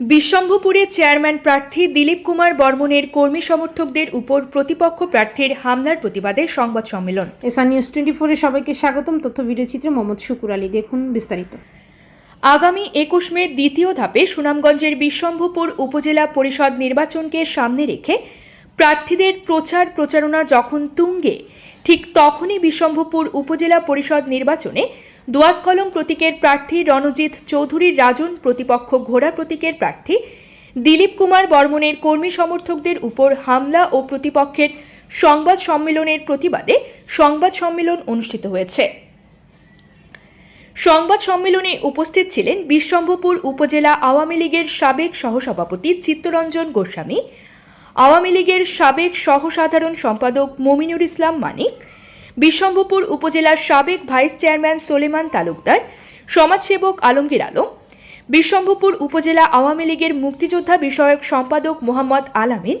বিশ্বম্ভপুরে chairman প্রার্থী দিলীপ কুমার বর্মনের কর্মী সমর্থকদের উপর প্রতিপক্ষ প্রার্থীর হামলার প্রতিবাদে সংবাদ সম্মেলন। এসআর নিউজ টোয়েন্টি ফোরে সবাইকে স্বাগতম। তথ্য ভিডিও চিত্রে মোহাম্মদ শুকুর আলী দেখুন বিস্তারিত। আগামী একুশ মে দ্বিতীয় ধাপে সুনামগঞ্জের বিশ্বম্ভপুর উপজেলা পরিষদ নির্বাচনকে সামনে রেখে প্রার্থীদের প্রচার প্রচারণা যখন তুঙ্গে ঠিক তখনই বিশ্বম্ভপুর উপজেলা পরিষদ নির্বাচনে দোয়াত কলম প্রতীকের প্রার্থী রণজিৎ চৌধুরীর রাজন প্রতিপক্ষ ঘোড়া প্রতীকের প্রার্থী দিলীপ কুমার বর্মনের কর্মী সমর্থকদের উপর হামলা ও প্রতিপক্ষের সংবাদ সম্মেলনের প্রতিবাদে সংবাদ সম্মেলন অনুষ্ঠিত হয়েছে। সংবাদ সম্মেলনে উপস্থিত ছিলেন বিশ্বম্ভপুর উপজেলা আওয়ামী লীগের সাবেক সহসভাপতি চিত্তরঞ্জন গোস্বামী আওয়ামী লীগের সাবেক সহসাধারণ সম্পাদক মমিনুর ইসলাম মানিক, বিশ্বম্ভপুর উপজেলার সাবেক ভাইস চেয়ারম্যান সোলেমান তালুকদার, সমাজসেবক আলমগীর আলম, বিশ্বম্ভপুর উপজেলা আওয়ামী লীগের মুক্তিযোদ্ধা বিষয়ক সম্পাদক মোহাম্মদ আলামিন,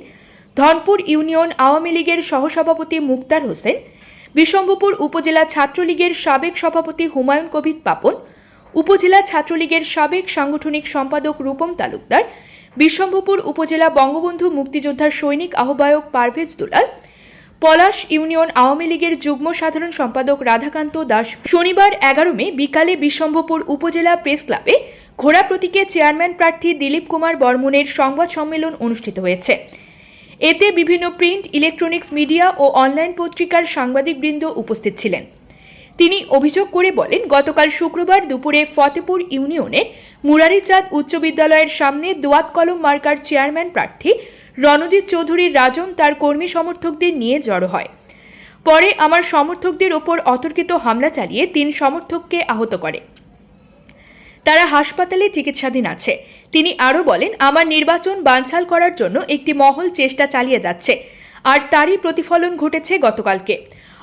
ধনপুর ইউনিয়ন আওয়ামী লীগের সহসভাপতি মুক্তার হোসেন, বিশ্বম্ভপুর উপজেলা ছাত্রলীগের সাবেক সভাপতি হুমায়ুন কবির পাপন, উপজেলা ছাত্রলীগের সাবেক সাংগঠনিক সম্পাদক রূপম তালুকদার বিশ্বম্ভপুর উপজেলা বঙ্গবন্ধু মুক্তিযোদ্ধার সৈনিক আহ্বায়ক পারভেজ দুলাল, পলাশ ইউনিয়ন আওয়ামী লীগের যুগ্ম সাধারণ সম্পাদক রাধাকান্ত দাস শনিবার এগারো মে বিকালে বিশ্বম্ভপুর উপজেলা প্রেস ক্লাবে ঘোড়া প্রতীকে চেয়ারম্যান প্রার্থী দিলীপ কুমার বর্মনের সংবাদ সম্মেলন অনুষ্ঠিত হয়েছে। এতে বিভিন্ন প্রিন্ট, ইলেকট্রনিক্স, মিডিয়া ও অনলাইন পত্রিকার সাংবাদিকবৃন্দ উপস্থিত ছিলেন। তিনি অভিযোগ করে বলেন, গতকাল শুক্রবার দুপুরে ফতেপুর ইউনিয়নের মুরারিচাঁদ উচ্চ বিদ্যালয়ের সামনে দোয়াত কলম মার্কার চেয়ারম্যান প্রার্থী রণজিৎ চৌধুরীর রাজন তার কর্মী সমর্থকদের নিয়ে জড়ো হয়। পরে আমার সমর্থকদের ওপর অতর্কিত হামলা চালিয়ে তিন সমর্থককে আহত করে। তারা হাসপাতালে চিকিৎসাধীন আছে। তিনি আরও বলেন, আমার নির্বাচন বানচাল করার জন্য একটি মহল চেষ্টা চালিয়ে যাচ্ছে, আর তারই প্রতিফলন ঘটেছে গতকালকে।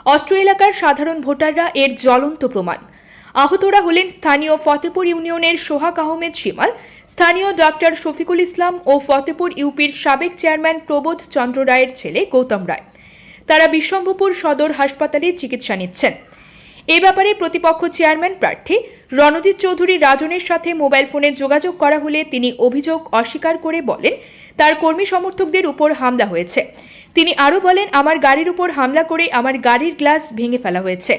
অত্র এলাকার সাধারণ ভোটাররা এর জ্বলন্ত প্রমাণ। আহতরা হলেন স্থানীয় ফতেপুর ইউনিয়নের সোহাগ আহমেদ শিমাল স্থানীয় ডক্টর শফিকুল ইসলাম ও ফতেপুর ইউপির সাবেক চেয়ারম্যান প্রবোধ চন্দ্র রায়ের ছেলে গৌতম রায়। তারা বিশ্বম্ভপুর সদর হাসপাতালে চিকিৎসা নিচ্ছেন। এ ব্যাপারে প্রতিপক্ষ চেয়ারম্যান প্রার্থী রণজিৎ চৌধুরী রাজনের সাথে মোবাইল ফোনে যোগাযোগ করা হলে তিনি অভিযোগ অস্বীকার করে বলেন, তার কর্মী সমর্থকদের উপর হামলা হয়েছে। তিনি আরও বলেন আমার গাড়ির উপর হামলা করে আমার গাড়ির গ্লাস ভেঙে ফেলা হয়েছে।